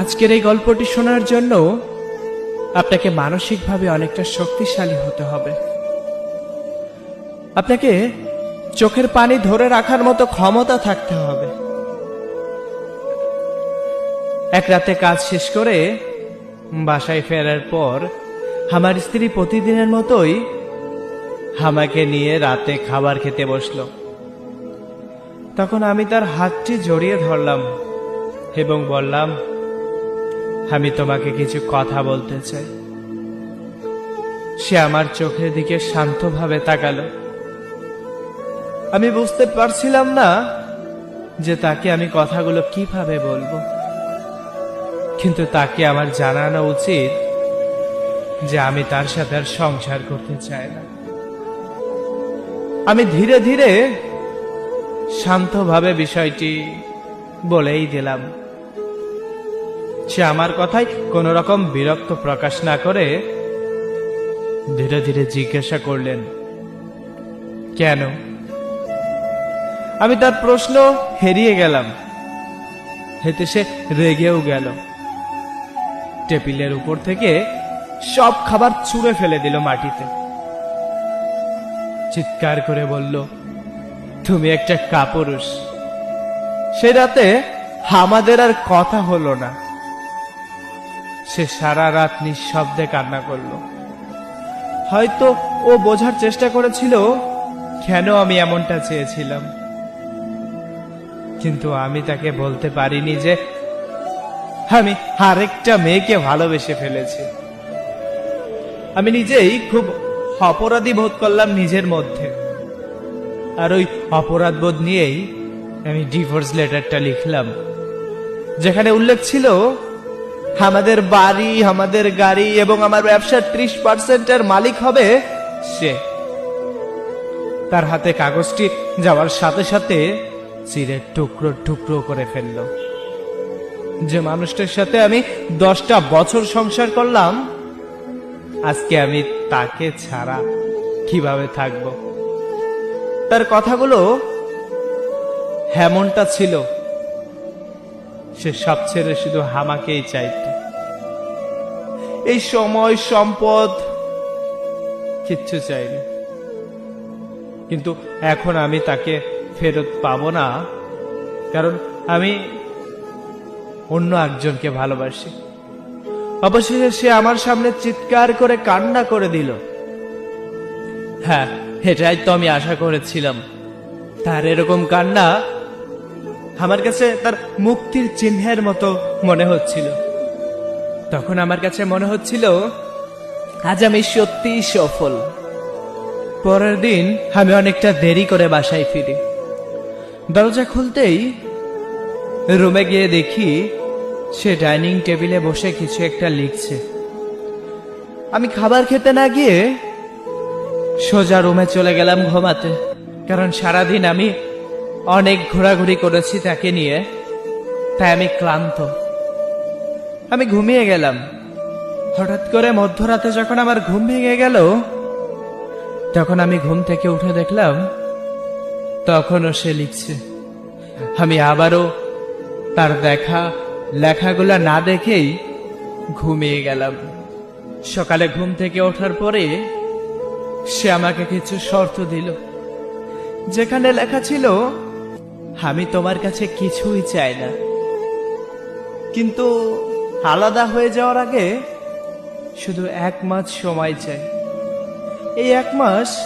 আজকের এই গল্পটি শোনার জন্য আপনাকে মানসিকভাবে অনেকটা শক্তিশালী হতে হবে। আপনাকে চোখের পানি ধরে রাখার মতো ক্ষমতা থাকতে হবে। এক রাতে কাজ শেষ করে বাসায় ফেরার পর আমার স্ত্রী প্রতিদিনের মতোই আমাকে নিয়ে রাতে খাবার খেতে বসল। তখন আমি তার হাতটি জড়িয়ে ধরলাম এবং বললাম আমি তোমাকে কিছু কথা বলতে চাই। সে আমার চোখের দিকে শান্তভাবে তাকালো। আমি বুঝতে পারছিলাম না যে তাকে আমি কথাগুলো কীভাবে বলব। কিন্তু তাকে আমার জানানো উচিত যে আমি তার সাথে আর সংসার করতে চাই না। আমি ধীরে ধীরে শান্তভাবে বিষয়টি বলেই দিলাম। সে আমার কথায় কোন রকম বিরক্ত প্রকাশ না করে ধীরে ধীরে জিজ্ঞাসা করলেন, কেন? আমি তার প্রশ্ন হেরিয়ে গেলাম। হেতে সে রেগেও গেল। টেবিলের উপর থেকে সব খাবার ছুঁড়ে ফেলে দিল মাটিতে। চিৎকার করে বলল, তুমি একটা কাপুরুষ। সে রাতে আমাদের আর কথা হলো না। সে সারা রাত নিঃশব্দে কান্না করল। হয়তো ও বোঝার চেষ্টা করেছিল, কেন আমি এমনটা চেয়েছিলাম। কিন্তু আমি তাকে বলতে পারিনি যে আমি আরেকটা মেয়েকে ভালোবেসে ফেলেছি। আমি নিজেই খুব অপরাধী বোধ করলাম নিজের মধ্যে। আর ওই অপরাধ বোধ নিয়েই আমি ডিভোর্স লেটারটা লিখলাম, যেখানে উল্লেখ ছিল আমাদের বাড়ি, আমাদের গাড়ি এবং আমার ব্যবসার ত্রিশ পার্সেন্টের মালিক হবে সে। তার হাতে কাগজটি যাওয়ার সাথে সাথে চিরে টুকরো টুকরো করে ফেলল। যে মানুষটার সাথে আমি দশটা বছর সংসার করলাম, আজকে আমি তাকে ছাড়া কীভাবে থাকব? তার কথাগুলো হেমনটা ছিল। সে সব ছেড়ে শুধু হামাকেই চাইত। এই সময় সম্পদ কিচ্ছু চাইনি। কিন্তু এখন আমি তাকে ফেরত পাবো না, কারণ আমি অন্য একজনকে ভালোবাসি। অবশেষে সে আমার সামনে চিৎকার করে কান্না করে দিল। হ্যাঁ এটাই তো আমি আশা করেছিলাম। তার এরকম কান্না আমার কাছে তার মুক্তির চিহ্নের মতো মনে হচ্ছিল। তখন আমার কাছে মনে হচ্ছিল, আজ আমি সত্যি সফল। পরের দিন আমি অনেকটা দেরি করে বাসায় ফিরি। দরজা খুলতেই রুমে গিয়ে দেখি সে ডাইনিং টেবিলে বসে কিছু একটা লিখছে। আমি খাবার খেতে না গিয়ে সোজা রুমে চলে গেলাম ঘুমাতে, কারণ সারাদিন আমি অনেক ঘোরাঘুরি করেছি তাকে নিয়ে। তাই আমি ক্লান্ত। আমি ঘুমিয়ে গেলাম। হঠাৎ করে মধ্যরাতে যখন আমার ঘুম ভেঙে গেল, তখন আমি ঘুম থেকে উঠে দেখলাম, তখনও সে লিখছে, আমি আবারও তার দেখা, লেখাগুলা না দেখেই ঘুমিয়ে গেলাম। সকালে ঘুম থেকে ওঠার পরে সে আমাকে কিছু শর্ত দিল। যেখানে লেখা ছিল আমি তোমার কাছে কিছুই চাই না। কিন্তু আলাদা হয়ে যাওয়ার আগে শুধু এক মাস সময় চাই। এই এক মাস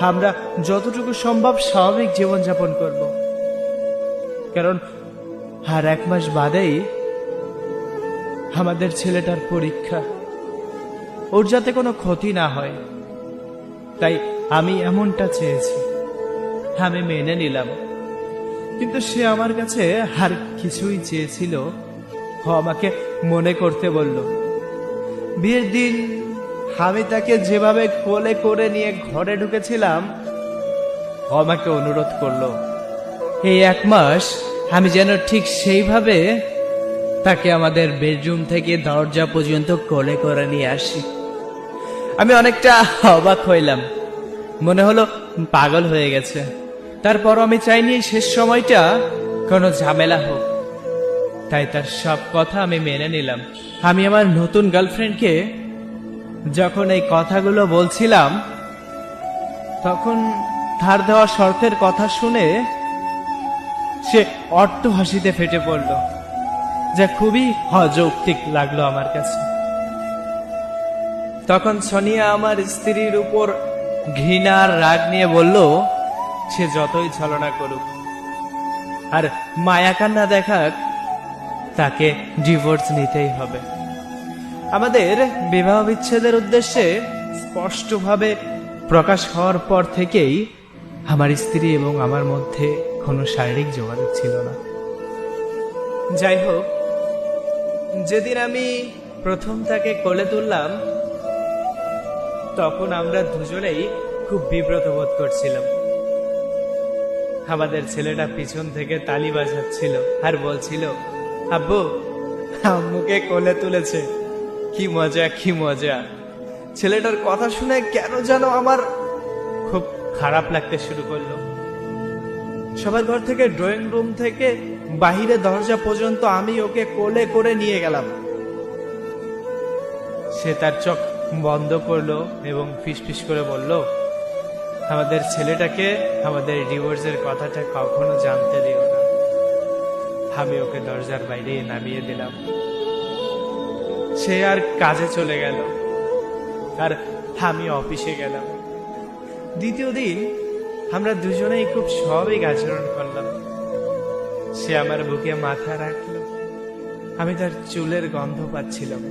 আমরা যতটুকু সম্ভব স্বাভাবিক জীবনযাপন করব। কারণ আর এক মাস বাদেই আমাদের ছেলেটার পরীক্ষা। ওর যাতে কোনো ক্ষতি না হয়। তাই আমি এমনটা চেয়েছি। আমি মেনে নিলাম। কিন্তু সে আমার কাছে আর কিছুই চেয়েছিল। আমাকে মনে করতে বলল, বিয়ের দিন আমি তাকে যেভাবে কোলে করে নিয়ে ঘরে ঢুকেছিলাম আমাকে অনুরোধ করল, এই এক মাস আমি যেন ঠিক সেইভাবে তাকে আমাদের বেডরুম থেকে দরজা পর্যন্ত কোলে করে নিয়ে আসি। আমি অনেকটা অবাক হইলাম। মনে হলো পাগল হয়ে গেছে। তারপর আমি চাইনি এই শেষ সময়টা কোনো ঝামেলা হোক। তাই তার সব কথা আমি মেনে নিলাম। আমি আমার নতুন গার্লফ্রেন্ডকে যখন এই কথাগুলো বলছিলাম, তখন ধার দেওয়া শর্তের কথা শুনে সে অট্ট হাসিতে ফেটে পড়ল, যা খুবই অযৌক্তিক লাগল আমার কাছে। তখন সোনিয়া আমার স্ত্রীর উপর ঘৃণার রাগ নিয়ে বলল সে যতই ছলনা করুক। আর মায়াকান্না দেখাক, তাকে ডিভোর্স নিতেই হবে। আমাদের বিবাহ বিচ্ছেদের উদ্দেশ্যে স্পষ্টভাবে প্রকাশ হওয়ার পর থেকেই আমার স্ত্রী এবং আমার মধ্যে কোনো শারীরিক যোগাযোগ ছিল না। যাই হোক, যেদিন আমি প্রথম তাকে কোলে তুললাম, তখন আমরা দুজনেই খুব বিব্রত বোধ করছিলাম। আমাদের ছেলেটা পিছন থেকে তালি বাজাচ্ছিল আর বলছিল, আব্বু, আম্মুকে কোলে তুলেছে। কি মজা কি মজা। ছেলেটার কথা শুনে কেন যেন আমার খুব খারাপ লাগতে শুরু করল। সবার ঘর থেকে, ড্রয়িং রুম থেকে বাহিরে দরজা পর্যন্ত আমি ওকে কোলে করে নিয়ে গেলাম। সে তার চোখ বন্ধ করল এবং ফিসফিস করে বলল আমাদের ছেলেটাকে, আমাদের ডিভোর্সের কথাটা কখনো জানতে দিও না। আমি ওকে দরজার বাইরে নামিয়ে দিলাম। সে আর কাজে চলে গেল। আর আমি অফিসে গেলাম। দ্বিতীয় দিন আমরা দুজনেই খুব স্বাভাবিক আচরণ করলাম। সে আমার বুকে মাথা রাখল। আমি তার চুলের গন্ধ পাচ্ছিলাম।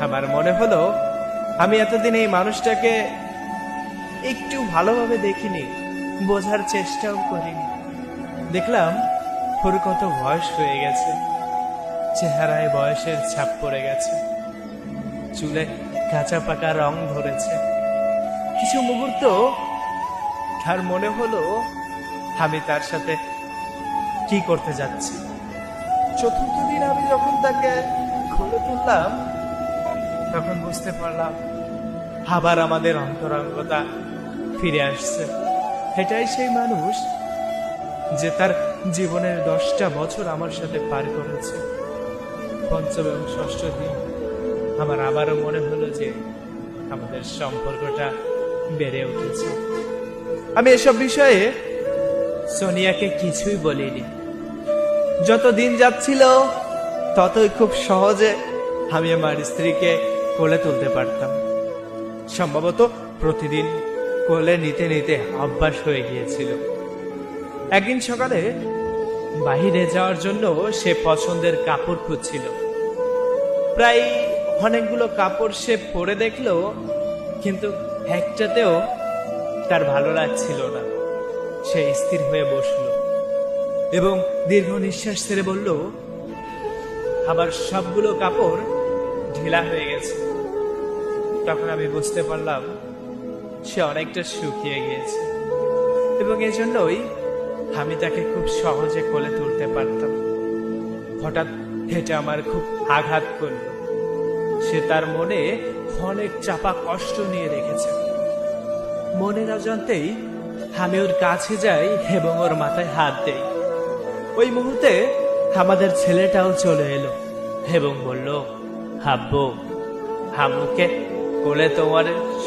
আমার মনে হলো, আমি এতদিন এই মানুষটাকে একটু ভালোভাবে দেখিনি, বোঝার চেষ্টাও করিনি। দেখলাম ওর কত বয়স হয়ে গেছে, চেহারায় বয়সের ছাপ পড়ে গেছে, চুলে কাঁচা পাকা রং ধরেছে। কিছু মুহূর্ত তার মনে হলো আমি তার সাথে কি করতে যাচ্ছি। চতুর্থ দিন আমি যখন তাকে খুলে তুললাম, তখন বুঝতে পারলাম আবার আমাদের অন্তরঙ্গতা ফিরে আসছে। এটাই সেই মানুষ যে তার জীবনের দশটা বছর আমার সাথে পার করেছে। পঞ্চম এবং ষষ্ঠ দিন। আমার আবারও মনে হলো যে আমাদের সম্পর্কটা বেড়ে উঠেছে। আমি এসব বিষয়ে সোনিয়াকে কিছুই বলিনি। যত দিন যাচ্ছিল, ততই খুব সহজে আমি আমার স্ত্রীকে কোলে তুলতে পারতাম। সম্ভবত প্রতিদিন কোলে নিতে নিতে অভ্যাস হয়ে গিয়েছিল। একদিন সকালে বাহিরে যাওয়ার জন্য সে পছন্দের কাপড় খুঁজছিল। প্রায় অনেকগুলো কাপড় সে পরে দেখল, কিন্তু একটাতেও তার ভালো লাগছিল না। সে স্থির হয়ে বসল এবং দীর্ঘ নিঃশ্বাস ছেড়ে বলল, আবার সবগুলো কাপড় ঢিলা হয়ে গেছে। তখন আমি বুঝতে পারলাম সে অনেকটা শুকিয়ে গিয়েছে। এবং এজন্যই আমি তাকে খুব সহজে কোলে তুলতে পারতাম। হঠাৎ এটা আমার খুব আঘাত করল। সে তার মনে অনেক চাপা কষ্ট নিয়ে রেখেছে। মনের অজান্তেই আমি ওর কাছে যাই এবং ওর মাথায় হাত দেই। ওই মুহূর্তে আমাদের ছেলেটাও চলে এলো এবং বলল, হাব্বু, হাম্মুকে কোলে তোমার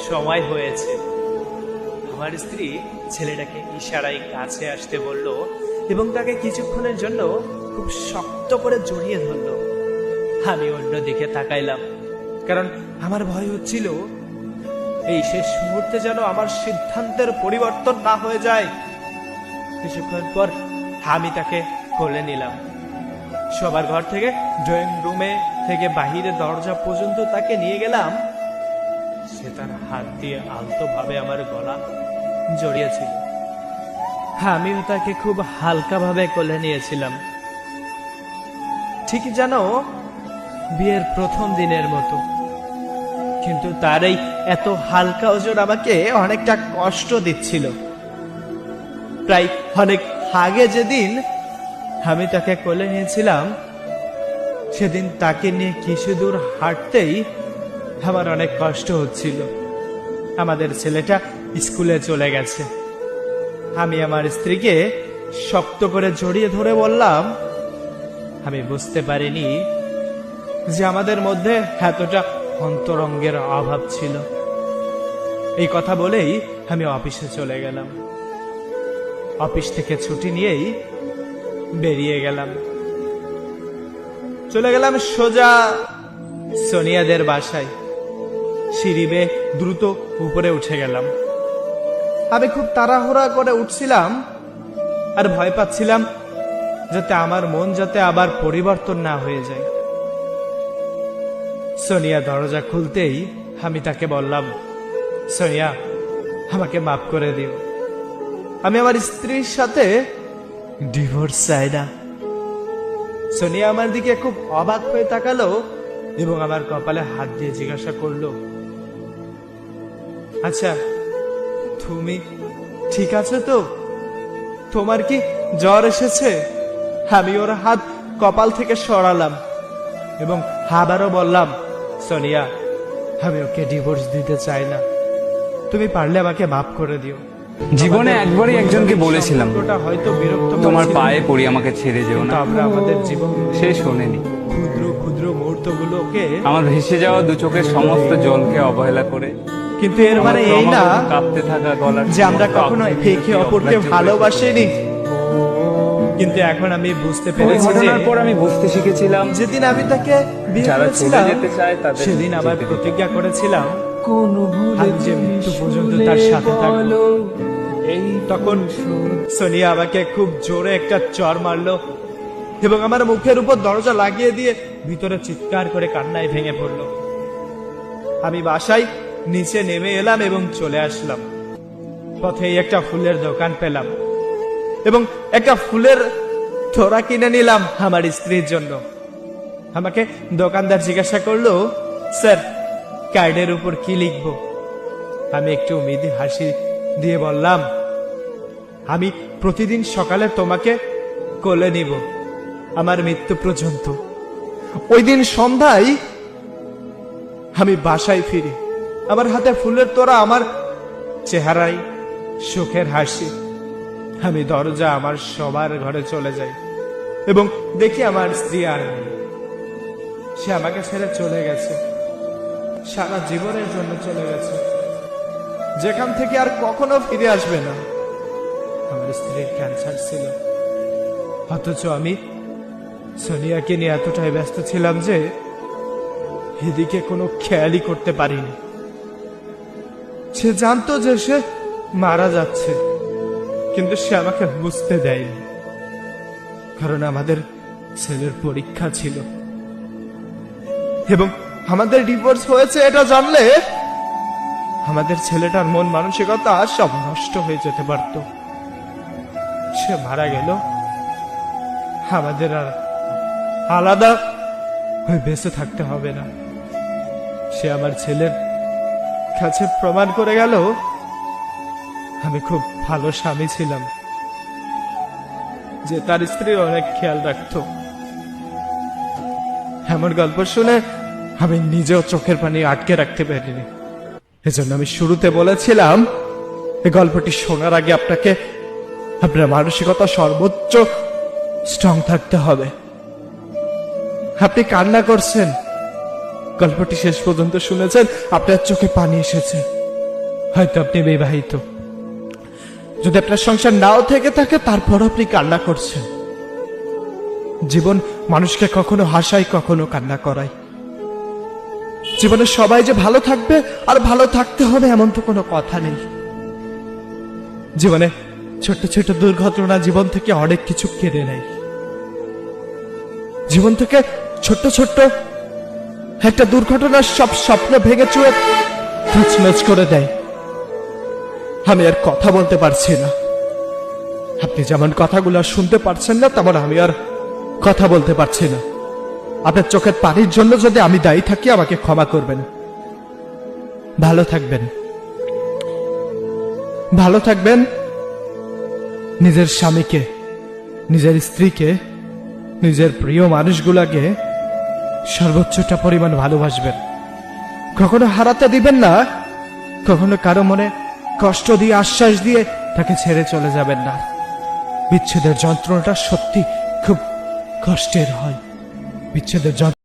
সময় হয়েছে। আমার স্ত্রী ছেলেটাকে ইশারায় কাছে আসতে বলল এবং তাকে কিছুক্ষণের জন্য খুব শক্ত করে জড়িয়ে ধরল। আমি অন্যদিকে তাকাইলাম, কারণ আমার ভয় হচ্ছিল এই শেষ মুহূর্তে যেন আমার সিদ্ধান্তের পরিবর্তন না হয়ে যায়। কিছুক্ষণ পর আমি তাকে কোলে নিলাম। সবার ঘর থেকে ড্রয়িং রুমে থেকে বাহিরে দরজা পর্যন্ত তাকে নিয়ে গেলাম। সে তার হাত দিয়ে আলতো ভাবে আমার গলা জড়িয়েছিল। আমিও তাকে খুব হালকা ভাবে কোলে নিয়েছিলাম। ঠিক যেন বিয়ের প্রথম দিনের মতো। কিন্তু তার এই এত হালকা ওজন আমাকে অনেকটা কষ্ট দিচ্ছিল। প্রায় অনেক আগে যেদিন আমি তাকে কোলে নিয়েছিলাম, সেদিন তাকে নিয়ে কিছু দূর হাঁটতেই আমার অনেক কষ্ট হচ্ছিল। আমাদের ছেলেটা স্কুলে চলে গেছে। আমি আমার স্ত্রীকে শক্ত করে জড়িয়ে ধরে বললাম, আমি বুঝতে পারিনি যে আমাদের মধ্যে এতটা অন্তরঙ্গের অভাব ছিল। এই কথা বলেই আমি অফিসে চলে গেলাম। অফিস থেকে ছুটি নিয়েই বেরিয়ে গেলাম। চলে গেলাম সোজা সোনিয়াদের বাসায়। সিঁড়ি বেয়ে দ্রুত উপরে উঠে গেলাম। আমি খুব তাড়াহুড়া করে উঠছিলাম আর ভয় পাচ্ছিলাম যাতে আমার মন যাতে আবার পরিবর্তন না হয়ে যায়। সোনিয়া দরজা খুলতেই আমি তাকে বললাম, সোনিয়া, আমাকে মাফ করে দিও। আমি আমার স্ত্রীর সাথে ডিভোর্স চাই না। সোনিয়া আমার দিকে খুব অবাক হয়ে তাকালো এবং আমার কপালে হাত দিয়ে জিজ্ঞাসা করল আচ্ছা তুমি ঠিক আছে তো? তোমার কি জ্বর এসেছে? আমি ওর হাত কপাল থেকে সরালাম এবং আবারও বললাম সোনিয়া আমি ওকে ডিভোর্স দিতে চাই না। তুমি পারলে আমাকে মাফ করে দিও। জীবনে একবারই একজনকে বলেছিলাম হয়তো বিরক্ত তোমার পায়ে পড়ি আমাকে ছেড়ে যেও না। আমরা আমাদের জীবন সে শোনেনি। ক্ষুদ্র ক্ষুদ্র মুহূর্তগুলোকে আমার ভেসে যাওয়া দু চোখের সমস্ত জলকে অবহেলা করে কিন্তু এর মানে এই না কাঁপতে থাকা গলার যে আমরা কখনো একে অপরকে ভালোবাসিনি। কিন্তু এখন আমি বুঝতে পেরেছি যে পর আমি বুঝতে শিখেছিলাম। যেদিন আমি তাকে বিয়ে করেছিলাম যেতে চায় তাদের সেদিন আবার প্রতিজ্ঞা করেছিলাম কোন ভুলে যে মৃত্যু পর্যন্ত তার সাথে থাকব। এই তখন সোনিয়া আমাকে খুব জোরে একটা চর মারলো এবং আমার মুখের উপর দরজা লাগিয়ে দিয়ে ভিতরে চিৎকার করে কান্নায় ভেঙে পড়ল। আমি বাসায় নিচে নেমে এলাম এবং চলে আসলাম। পথে একটা ফুলের দোকান পেলাম এবং একটা ফুলের তোড়া কিনে নিলাম আমার স্ত্রীর জন্য। আমাকে দোকানদার জিজ্ঞাসা করল, স্যার, কার্ডের উপর কি লিখব? আমি একটু মৃদু হাসি দিয়ে বললাম, আমি প্রতিদিন সকালে তোমাকে কোলে নিব, আমার মৃত্যু পর্যন্ত। ওই দিন সন্ধ্যায় আমি বাসায় ফিরি। আমার হাতে ফুলের তোরা আমার চেহারায় সুখের হাসি। আমি দরজা আমার সবার ঘরে চলে যাই এবং দেখি আমার স্ত্রী আর সে আমাকে ছেড়ে চলে গেছে। সারা জীবনের জন্য চলে গেছে। যেখান থেকে আর কখনো ফিরে আসবে না। আমার স্ত্রীর ক্যান্সার ছিল। অথচ আমি সোনিয়াকে নিয়ে এতটাই ব্যস্ত ছিলাম যে এদিকে কোনো খেয়ালই করতে পারিনি। সে জানতো যে সে মারা যাচ্ছে। কিন্তু সে আমাকে বুঝতে দেয়নি। কারণ আমাদের ছেলের পরীক্ষা ছিল। এবং আমাদের ডিভোর্স হয়েছে, এটা জানলে আমাদের ছেলেটার মন মানসিকতা সব নষ্ট হয়ে যেতে পারত। সে মারা গেল। আমাদের আর আলাদা হয়ে বেঁচে থাকতে হবে না। সে আমার ছেলের কাছে প্রমাণ করে গেল, আমি খুব ভালো স্বামী ছিলাম, যে তার স্ত্রীর অনেক খেয়াল রাখতো। এমন গল্প শুনে আমি নিজেও চোখের পানি আটকে রাখতে পারিনি। এজন্য আমি শুরুতে বলেছিলাম, এই গল্পটি শোনার আগে আপনাকে আপনার মানসিকতা সর্বোচ্চ স্ট্রং থাকতে হবে। আপনি কান্না করছেন গল্পটি শেষ পর্যন্ত শুনেছেন। আপনার চোখে পানি এসেছে। হয়তো আপনি বিবাহিত। যদি আপনার সংসার নাও থেকে থাকে, তারপর আপনি কান্না করছেন। জীবন মানুষকে কখনো হাসায়, কখনো কান্না করায়। জীবনে সবাই যে ভালো থাকবে, আর ভালো থাকতে হবে এমন তো কোনো কথা নেই। জীবনে ছোট ছোট দুর্ঘটনা জীবন থেকে অনেক কিছু কেড়ে নেয়। জীবন থেকে ছোট্ট ছোট্ট একটা দুর্ঘটনার সব স্বপ্ন ভেঙে চুয়ে তছনছ করে দেয়। আমি আর কথা বলতে পারছি না। আপনি যেমন কথাগুলো শুনতে পারছেন না, তেমন আমি আর কথা বলতে পারছি না। আপনার চোখের পানির জন্য যদি আমি দায়ী থাকি, আমাকে ক্ষমা করবেন। ভালো থাকবেন। ভালো থাকবেন নিজের স্বামীকে, নিজের স্ত্রীকে, নিজের প্রিয় মানুষগুলাকে সর্বোচ্চটা পরিমাণ ভালোবাসবেন। কখনো হারাতে দিবেন না, কখনো কারও মনে কষ্ট দিয়ে, আশ্বাস দিয়ে তাকে ছেড়ে চলে যাবেন না। বিচ্ছেদের যন্ত্রণাটা সত্যি খুব কষ্টের হয়। বিচ্ছেদের যন্ত্রণা